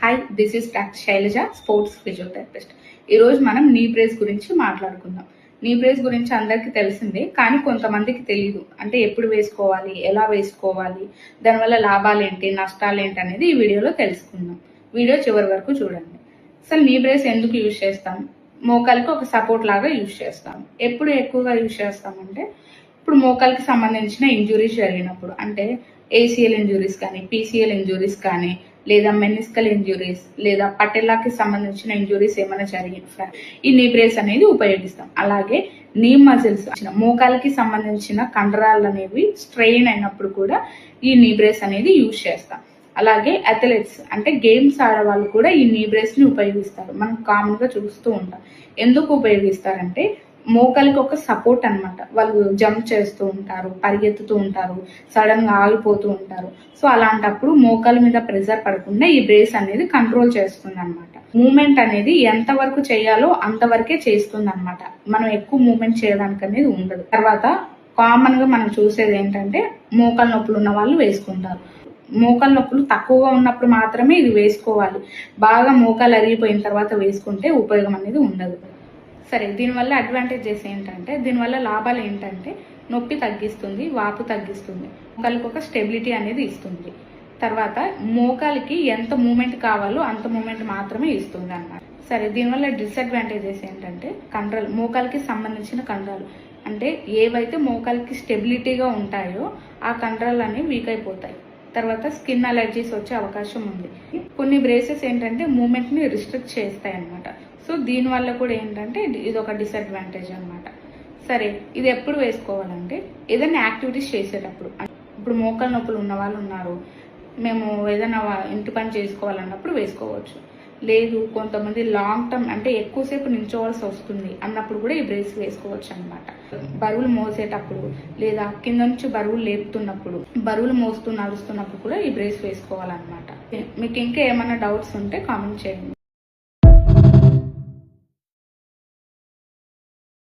Hi this is doctor Shailaja sports physiotherapist ఈరోజు మనం నీ బ్రేస్ గురించి మాట్లాడుకుందాం. నీ బ్రేస్ గురించి అందరికీ తెలిసిందే కానీ కొంతమందికి తెలియదు అంటే ఎప్పుడు వేసుకోవాలి ఎలా వేసుకోవాలి దానివల్ల లాభాలు ఏంటి నష్టాలు ఏంటి అనేది ఈ వీడియోలో తెలుసుకుందాం. వీడియో చివరి వరకు చూడండి. అసలు నీ బ్రేస్ ఎందుకు యూజ్ చేస్తాం? మోకాలకి ఒక సపోర్ట్ లాగా యూజ్ చేస్తాం. ఎప్పుడు ఎక్కువగా యూజ్ చేస్తామంటే ఇప్పుడు మోకాలకి సంబంధించిన ఇంజురీస్ జరిగినప్పుడు. అంటే ఏసీఎల్ ఇంజురీస్ కానీ పీసీఎల్ ఇంజురీస్ కానీ లేదా మెనిస్కల్ ఇంజురీస్ లేదా పటెలాకి సంబంధించిన ఇంజురీస్ ఏమైనా జరిగిన ఈ నీ బ్రేస్ అనేది ఉపయోగిస్తాం. అలాగే నీ మజిల్స్ మోకాలకి సంబంధించిన కండరాలు అనేవి స్ట్రెయిన్ అయినప్పుడు కూడా ఈ నీ బ్రేస్ అనేది యూజ్ చేస్తాం. అలాగే అథ్లెట్స్ అంటే గేమ్స్ ఆడవాళ్ళు కూడా ఈ నీ ని ఉపయోగిస్తారు. మనం కామన్గా చూస్తూ ఉంటాం. ఎందుకు ఉపయోగిస్తారంటే మోకాలికి ఒక సపోర్ట్ అన్నమాట. వాళ్ళు జంప్ చేస్తూ ఉంటారు పరిగెత్తుతూ ఉంటారు సడన్గా ఆగిపోతూ ఉంటారు. సో అలాంటప్పుడు మోకాల మీద ప్రెజర్ పడకుండా ఈ బ్రేస్ అనేది కంట్రోల్ చేస్తుంది అనమాట మూమెంట్ అనేది ఎంత వరకు చేయాలో అంతవరకే చేస్తుంది అనమాట మనం ఎక్కువ మూమెంట్ చేయడానికి అనేది ఉండదు. తర్వాత కామన్గా మనం చూసేది ఏంటంటే మోకాలు నొప్పులు ఉన్న వాళ్ళు వేసుకుంటారు. మోకాలు నొప్పులు తక్కువగా ఉన్నప్పుడు మాత్రమే ఇది వేసుకోవాలి. బాగా మోకాలు అరిగిపోయిన తర్వాత వేసుకుంటే ఉపయోగం అనేది ఉండదు. సరే దీనివల్ల అడ్వాంటేజెస్ ఏంటంటే దీనివల్ల లాభాలు ఏంటంటే నొప్పి తగ్గిస్తుంది వాపు తగ్గిస్తుంది మోకాలకు ఒక స్టెబిలిటీ అనేది ఇస్తుంది. తర్వాత మోకాలికి ఎంత మూమెంట్ కావాలో అంత మూమెంట్ మాత్రమే ఇస్తుంది అన్నమాట. సరే దీనివల్ల డిసడ్వాంటేజెస్ ఏంటంటే కండరాలు మోకాలకి సంబంధించిన కండరాలు. అంటే ఏవైతే మోకాలకి స్టెబిలిటీగా ఉంటాయో ఆ కండరాలు అనేవి వీక్ అయిపోతాయి. తర్వాత స్కిన్ అలర్జీస్ వచ్చే అవకాశం ఉంది. కొన్ని బ్రేసెస్ ఏంటంటే మూమెంట్ని రిస్ట్రిక్ట్ చేస్తాయి అనమాట సో దీనివల్ల కూడా ఏంటంటే ఇది ఒక డిసడ్వాంటేజ్ అనమాట సరే ఇది ఎప్పుడు వేసుకోవాలంటే ఏదైనా యాక్టివిటీస్ చేసేటప్పుడు. ఇప్పుడు మోకాలు నొప్పులు ఉన్న వాళ్ళు ఉన్నారు. మేము ఏదైనా ఇంటి పని చేసుకోవాలన్నప్పుడు వేసుకోవచ్చు. లేదు కొంతమంది లాంగ్ టర్మ్ అంటే ఎక్కువసేపు నిల్చోవాల్సి వస్తుంది అన్నప్పుడు కూడా ఈ బ్రేస్ వేసుకోవచ్చు అనమాట బరువులు మోసేటప్పుడు లేదా కింద నుంచి బరువులు లేపుతున్నప్పుడు బరువులు మోస్తూ నడుస్తున్నప్పుడు కూడా ఈ బ్రేస్ వేసుకోవాలన్నమాట. మీకు ఇంకా ఏమైనా డౌట్స్ ఉంటే కామెంట్ చేయండి.